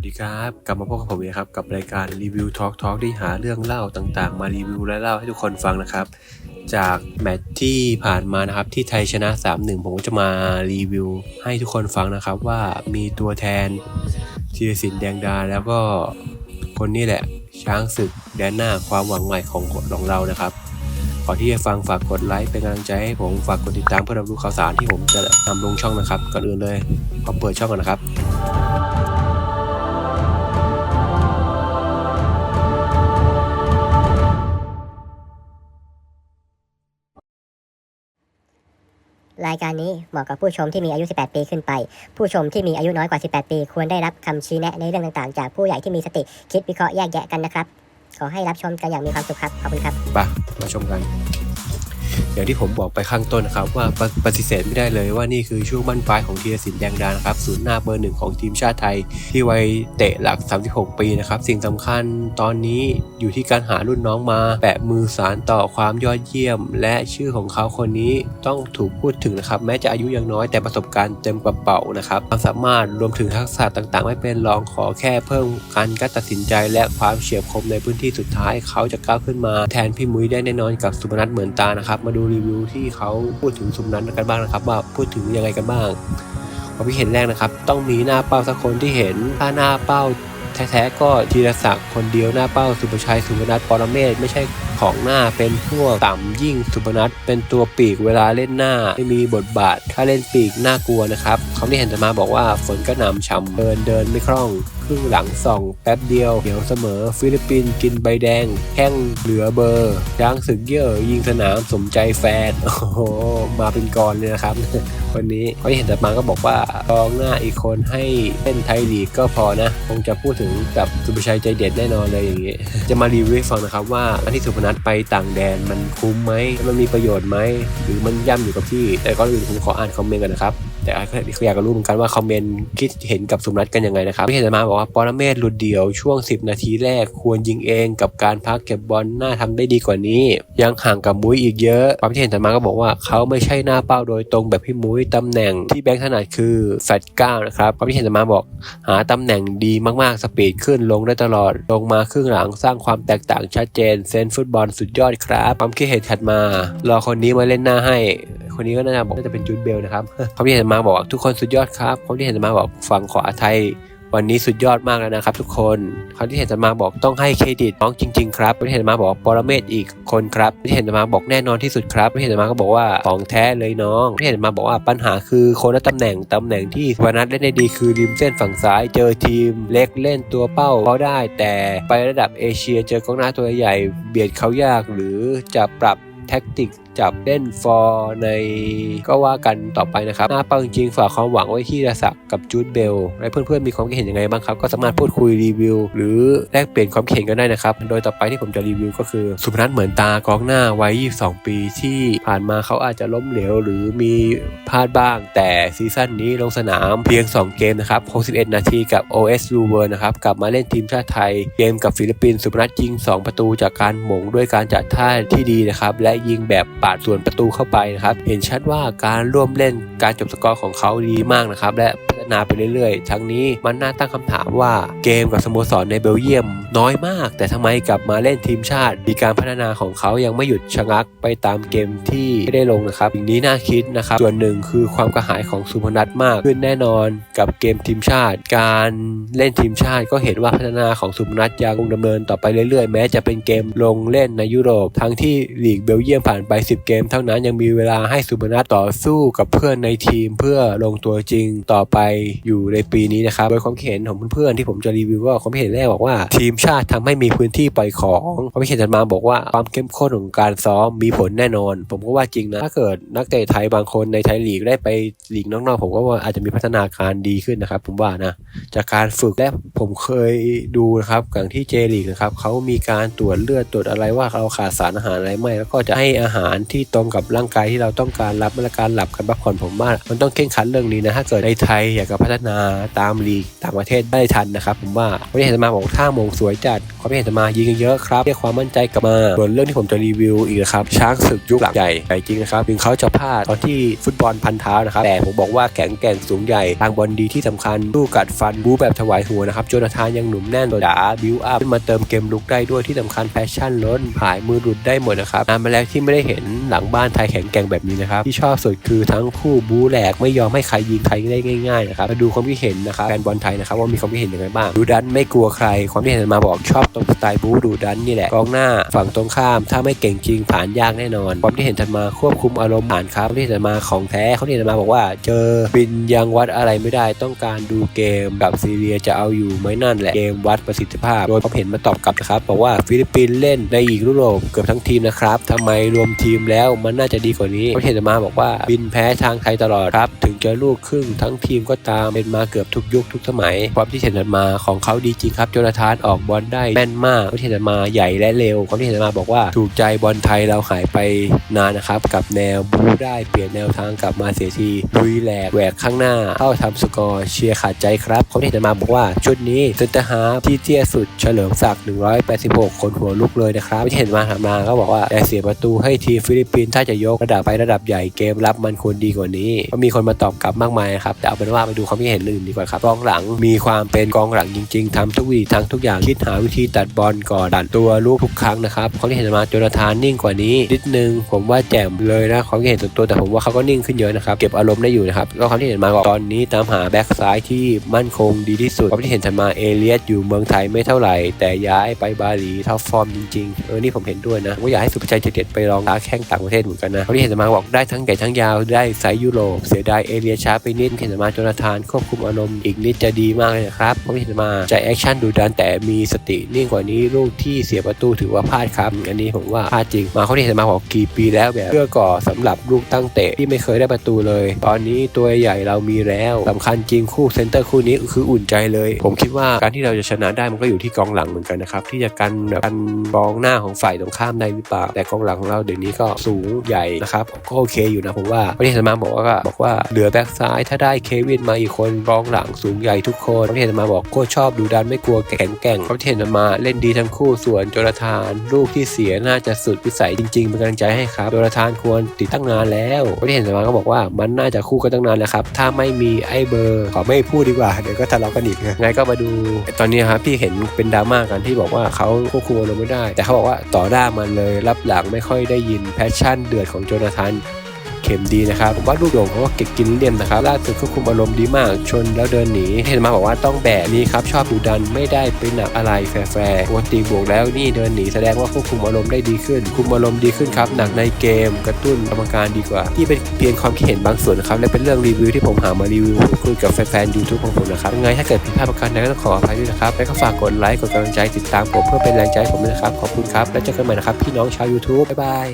วัสดีครับ กลับมาพบกับผมอีกครับ กับรายการรีวิวทอล์กทอล์กที่หาเรื่องเล่าต่างๆ มารีวิวและเล่าให้ทุกคนฟังนะครับ จากแมตช์ที่ผ่านมานะครับ ที่ไทยชนะ 3-1 ผมก็จะมารีวิว ให้ทุกคนฟังนะครับ ว่ามีตัวแทนธีรศิลป์แดงดา แล้วก็คนนี้แหละ ช้างศึกแดนหน้าความหวังใหม่ของของเรานะครับก่อนที่จะฟังฝากกดไลค์เป็นกำลังใจให้ผมฝากกดติดตามเพื่อรับรู้ข่าวสารที่ผมจะนำลงช่องนะครับ ก่อนอื่นเลยขอเปิดช่องก่อนนะครับ รายการนี้เหมาะกับผู้ชมที่มีอายุ 18 ปีขึ้นไป ผู้ชมที่มีอายุน้อยกว่า 18 ปี ควรได้รับคำชี้แนะในเรื่องต่างๆ จากผู้ใหญ่ที่มีสติคิดวิเคราะห์แยกแยะกันนะครับ ขอให้รับชมกันอย่างมีความสุขครับ ขอบคุณครับไปมาชมกัน อย่างที่ผมบอกไปข้างต้นนะครับว่าปปฏิเสธไม่ได้เลยว่านี่คือช่วงบั้นปลายของธีรศิลป์แดงดานะครับศูนย์หน้าเบอร์หนึ่งของทีมชาติไทย ที่วัยเตะหลัก 36 ปีนะครับสิ่งสำคัญตอนนี้อยู่ที่การหารุ่นน้องมาแปะมือสารต่อความยอดเยี่ยม และชื่อของเขาคนนี้ต้องถูกพูดถึงนะครับแม้จะอายุยังน้อยแต่ประสบการณ์เต็มกระเป๋านะครับความสามารถรวมถึงทักษะต่างๆ ไม่เป็นรองขอแค่เพิ่มการการตัดสินใจ และความเฉียบคมในพื้นที่สุดท้าย เขาจะก้าวขึ้นมา แทนพี่มุ้ยได้แน่นอนกับสุพนัทเหมือนตานะครับมาดูรีวิวที่เขาพูดถึงสุพนัทกันบ้างนะครับ ว่าพูดถึงยังไงกันบ้างความคิดเห็นแรกนะครับ ต้องมีหน้าเป้าสักคนที่เห็นถ้าหน้าเป้าแท้ๆก็ธีรศักดิ์คนเดียวหน้าเป้าสุภชัยสุวรรณปรเมศไม่ใช่ ของหน้าเป็นพวกต่ำยิ่งสุพนัทเป็นตัวปีกเวลาเล่นหน้าไม่มีบทบาท ถ้าเล่นปีกน่ากลัวนะครับเขาที่เห็นจะมาบอกว่าฝนก็หนำฉ่ำเดินเดินไม่คล่องครึ่งหลังส่องแป๊บเดียวเดี๋ยวเสมอ ฟิลิปปินส์กินใบแดงแข้งเหลือเบอร์ช้างศึกเย่อยิงสนามสมใจแฟนโอ้โหมาเป็นกรเลยนะครับ วันนี้เขาที่เห็นแต่มาก็บอกว่ากองหน้าอีกคนให้เล่นไทยลีกก็พอนะ คงจะพูดถึงกับสุภชัยใจเด็ดแน่นอนเลยอย่างเงี้ยจะมารีวิวให้ฟังนะครับว่าการที่สุพนัทไปต่างแดนมันคุ้มไหมมันมีประโยชน์ไหมหรือมันย่ำอยู่กับที่ แต่ก็อื่นผมขออ่านคอมเมนต์กันนะครับ แต่เขาอยากรู้เหมือนกันว่าคอมเมนต์คิดเห็นกับสุพนัทกันยังไงนะครับพี่เห็นมาบอกว่าปรเมศหลุดเดี่ยวช่วง 10 นาทีแรกควรยิงเองกับการพักเก็บบอลน่าทำได้ดีกว่านี้ ยังห่างกับมุ้ยอีกเยอะความที่เห็นมาก็บอกว่าเขาไม่ใช่หน้าเป้าโดยตรงแบบพี่มุ้ยตำแหน่งที่แบงค์ถนัดคือแฟตเก้านะครับความที่เห็นมาบอก หาตำแหน่งดีมากๆสปีดขึ้นลงได้ตลอด ลงมาครึ่งหลังสร้างความแตกต่างชัดเจนเซนฟุตบอลสุดยอดครับความคิดเห็นถัดมา รอคนนี้มาเล่นหน้าให้ คนนี้ก็น่าจะบอกน่าจะเป็นจูดเบลนะครับความที่เห็นมาบอกทุกคนสุดยอดครับความที่เห็นมาบอกฝั่งขวาไทยวันนี้สุดยอดมากแล้วนะครับทุกคนคำที่เห็นมาบอกต้องให้เครดิตน้องจริง ๆ ครับที่เห็นมาบอกปรเมศอีกคนครับที่เห็นมาบอกแน่นอนที่สุดครับที่เห็นมาก็บอกว่าของแท้เลยน้องที่เห็นมาบอกว่าปัญหาคือคนละตำแหน่งตำแหน่งที่วนัทเล่นได้ดีคือริมเส้นฝั่งซ้ายเจอทีม เล็กเล่นตัวเป้าเขาได้ แต่ไประดับเอเชียเจอกองหน้าตัวใหญ่เบียดเขายากหรือจะปรับแท็กติกจับเล่นฟอร์ในก็ว่ากันต่อไปนะครับหน้าเป้าจริงๆฝากความหวังไว้ที่รศักกับจูดเบลและเพื่อนๆมีความคิดเห็นยังไงบ้างครับ ก็สามารถพูดคุยรีวิว หรือแลกเปลี่ยนความคิดเห็นกันได้นะครับ โดยต่อไปที่ผมจะรีวิวก็คือ สุพนัทเหมือนตากองหน้าวัย 22 ปีที่ผ่านมาเขาอาจจะล้มเหลว หรือมีพลาดบ้าง แต่ซีซั่นนี้ลงสนามเพียง 2 เกมนะครับ61นาทีกับ OS l u v e r นะครับกลับมาเล่นทีมชาติไทย เกมกับฟิลิปปินส์สุพนัทยิง 2 ประตูจากการหมงด้วยการจัดท่าที่ดีนะครับและยิงแบบปาดส่วนประตูเข้าไปนะครับ เห็นชัดว่าการร่วมเล่นการจบสกอร์ของเขาดีมากนะครับ และพัฒนาไปเรื่อยๆ ทั้งนี้มันน่าตั้งคำถามว่าเกมกับสโมสรในเบลเยียมน้อยมาก แต่ทำไมกลับมาเล่นทีมชาติมีการพัฒนาของเขายังไม่หยุดชะงักไปตามเกมที่ไม่ได้ลงนะครับอย่างนี้น่าคิดนะครับ ส่วนหนึ่งคือความกระหายของสุพนัทมากขึ้นแน่นอนกับเกมทีมชาติ การเล่นทีมชาติก็เห็นว่าพัฒนาของสุพนัทยังคงดำเนินต่อไปเรื่อยๆ แม้จะเป็นเกมลงเล่นในยุโรป ทั้งที่ลีกเบลเยียมผ่านไป 10 เกม เท่านั้นยังมีเวลาให้สุพนัทต่อสู้กับเพื่อนในทีมเพื่อลงตัวจริงต่อไปอยู่ในปีนี้นะครับโดยความเห็นของเพื่อนๆที่ผมจะรีวิวก็ความเห็นแรกบอกว่าทีมชาติทำให้มีพื้นที่ปล่อยของความเห็นถัดมาบอกว่าความเข้มข้นของการซ้อมมีผลแน่นอน ผมก็ว่าจริงนะ ถ้าเกิดนักเตะไทยบางคนในไทยลีกได้ไปลีกนอกๆ ผมก็ว่าอาจจะมีพัฒนาการดีขึ้นนะครับ ผมว่านะ จากการฝึกและผมเคยดูนะครับอย่างที่เจลีกนะครับเขามีการตรวจเลือดตรวจอะไรว่าเราขาดสารอาหารอะไรไหมแล้วก็จะให้อาหารที่ตรงกับร่างกายที่เราต้องการรับมาตรการหลับกันพักผ่อนผมว่ามันต้องเข่งขันเรื่องนี้นะถ้าเกิดในไทยอยากกับพัฒนาตามลีกต่างประเทศได้ทันนะครับผมว่าความคิดเห็นมาบอกท่ามงสวยจัดความคิเห็นอาตมายิงเยอะครับเรียกความมั่นใจกลับมาส่วนเรื่องที่ผมจะรีวิวอีกนะครับช้างศึกยุคหลักใหญ่ใหญ่จริงนะครับถึงเขาจะพลาดตอนที่ฟุตบอลพันเท้านะครับแต่ผมบอกว่าแข็งแกร่งสูงใหญ่ทางบอลดีที่สำคัญตู้กัดฟันบู๊แบบถวายหัวนะครับโจนาธานยังหนุ่มแน่นตัวดาบิวอัพขึ้นมาเติมเกมลุกได้ด้วยที่สำคัญแพชชั่นล้นผายมือหลุดได้หมดนะครับนานมาแล้วที่ไม่ได้เห็นหลังบ้านไทยแข็งแกร่งแบบนี้นะครับที่ชอบสุดคือทั้งคู่บู๊แหลกไม่ยอมให้ใครยิงใครได้ง่ายๆนะครับมาดูความคิดเห็นนะครับแฟนบอลไทยนะครับว่ามีความคิดเห็นยังไงบ้างดูดันไม่กลัวใครความคิดเห็นมาบอกชอบตรงสไตล์บู๊ดูดันนี่แหละกองหน้าฝั่งตรงข้าม ถ้าไม่เก่งจริงผ่านยากแน่นอนความที่เห็นถัดมาควบคุมอารมณ์ผ่านครับความที่เห็นถัดมาของแท้เขาที่เห็นถัดมาบอกว่า เจอบินยังวัดอะไรไม่ได้ต้องการดูเกมกับซีเรียจะเอาอยู่ไหมนั่นแหละเกมวัดประสิทธิภาพ โดยความเห็นมาตอบกลับนะครับบอกว่าฟิลิปปินส์เล่นในอีกยุโรปเกือบทั้งทีมนะครับทำไมรวมทีมแล้วมันน่าจะดีกว่านี้ความที่เห็นถัดมาบอกว่าบินแพ้ทางไทยตลอดครับ ถึงจะลูกครึ่งทั้งทีมก็ตามเป็นมาเกือบทุกยุคทุกสมัย ความที่เห็นถัดมาของเขาดีจริงครับโจนาธานออกบอลได้แม่นมากวามที่เห็นมาใหญ่และเร็วความที่เห็นมาบอกว่าถูกใจบอลไทยเราหายไปนานนะครับกับแนวบูได้เปลี่ยนแนวทางกลับมาเสียทีลุยแหลกแหวกข้างหน้าเข้าทำสกอร์เชียร์ขาดใจครับความที่เห็นมาบอกว่าชุดนี้เซนเตอร์ฮาร์ที่เตี้ยสุดเฉลิมศักดิ์186 คนหัวลุกเลยนะครับที่เห็นมาถัดมาก็บอกว่าแต่เสียประตูให้ทีมฟิลิปปินส์ถ้าจะยกระดับไประดับใหญ่เกมรับมันควรดีกว่านี้ก็มีคนมาตอบกลับมากมายครับแต่เอาเป็นว่าไปดูความคิดเห็นอื่นดีกว่าครับกองหลังมีความเป็นกองหลังจริง ๆทำทุกวีทางทุกอย่างคิดหาวิธีตัดบอลก่อนดันตัวลูกทุกครั้งนะครับความคิดเห็นมาโจนาธานนิ่งกว่านี้นิดนึงผมว่าแจ่มเลยนะความคิดเห็นส่วนตัวแต่ผมว่าเขาก็นิ่งขึ้นเยอะนะครับเก็บอารมณ์ได้อยู่นะครับก็ความคิดเห็นมาบอกตอนนี้ตามหาแบ็กซ้ายที่มั่นคงดีที่สุดความคิดเห็นมาเอเลียสอยู่เมืองไทยไม่เท่าไหร่ แต่ย้ายไปบาหลีท็อปฟอร์มจริงๆเออนี่ผมเห็นด้วยนะผมก็อยากให้สุภชัยเจ็ดไปลองท้าแข่งต่างประเทศเหมือนกันนะความคิดเห็นมาบอกได้ทั้งใหญ่ทั้งยาวได้ไซส์ยุโรปเสียดายเอเลียช้าไปนิดเห็นมาโจนาธานควบคุมอารมณ์อีกนิดจะดีมากเลยนะครับความคิดเห็นถัดมาใจแอคชั่นดูดันแต่มีสตินิ่งกว่านี้ลูกที่เสียประตูถือว่าพลาดครับอันนี้ผมว่าพลาดจริง มาเขาที่เห็นมาบอกกี่ปีแล้วแบบเพื่อก่อสำหรับลูกตั้งเตะที่ไม่เคยได้ประตูเลย ตอนนี้ตัวใหญ่เรามีแล้วสำคัญจริงคู่เซนเตอร์คู่นี้คืออุ่นใจเลย ผมคิดว่าการที่เราจะชนะได้มันก็อยู่ที่กองหลังเหมือนกันนะครับที่จะกันแบบกันกองหน้าของฝ่ายตรงข้ามได้หรือเปล่าแต่กองหลังของเราเดี๋ยวนี้ก็สูงใหญ่นะครับก็โอเคอยู่นะผมว่าประเทศมาบอกว่าบอกว่าเหลือแบ็กซ้ายถ้าได้เควินมาอีกคนกองหลังสูงใหญ่ทุกคนประเทศมาบอกโคชอบดูดันไม่กลัวแข็งแกร่งประเทศมาเล่นดีทั้งคู่ส่วนโจนาธานลูกที่เสียน่าจะสุดวิสัยจริง ๆ เป็นกำลังใจให้ครับโจนาธานควรติดตั้งนานแล้วประเทศมาก็บอกว่ามันน่าจะคู่กันตั้งนานแล้วครับถ้าไม่มีไอ้เบอร์ขอไม่พูดดีกว่าเดี๋ยวก็ทะเลาะกันอีกนะไงก็มาดู ตอนนี้ครับพี่เห็นเป็นดราม่ากันที่บอกว่าเขาควบคุมอารมณ์ไม่ได้ แต่เขาบอกว่าต่อหน้ามันเลยรับหลังไม่ค่อยได้ยินแพชชั่นเดือดของโจนาธาน เข็มดีนะครับผมว่าลูกโด่งเขาก็เก็บกินเลี่ยมนะครับล่าสุดควบคุมอารมณ์ดีมาก ชนแล้วเดินหนีเห็นมาบอกว่าต้องแบกนี่ครับชอบดูดันไม่ได้เป็นหนักอะไรแฟร์ปกติบวกแล้วนี่เดินหนีแสดงว่าควบคุมอารมณ์ได้ดีขึ้น คุมอารมณ์ดีขึ้นครับหนักในเกม กระตุ้นกรรมการดีกว่า ที่เป็นเพียงความคิดเห็นบางส่วนนะครับและเป็นเรื่องรีวิวที่ผมหามารีวิวพูดคุยกับแฟนๆยูทูบของผมนะครับยังไงถ้าเกิดผิดพลาดประการใดก็ต้องขออภัยด้วยนะครับและก็ฝากกดไลค์กดกำลังใจติดตามผมเพื่อเป็นแรงใจผมนะครับขอบคุณครับแล้วเจอกันใหม่นะครับพี่น้องชาว YouTube บ๊ายบาย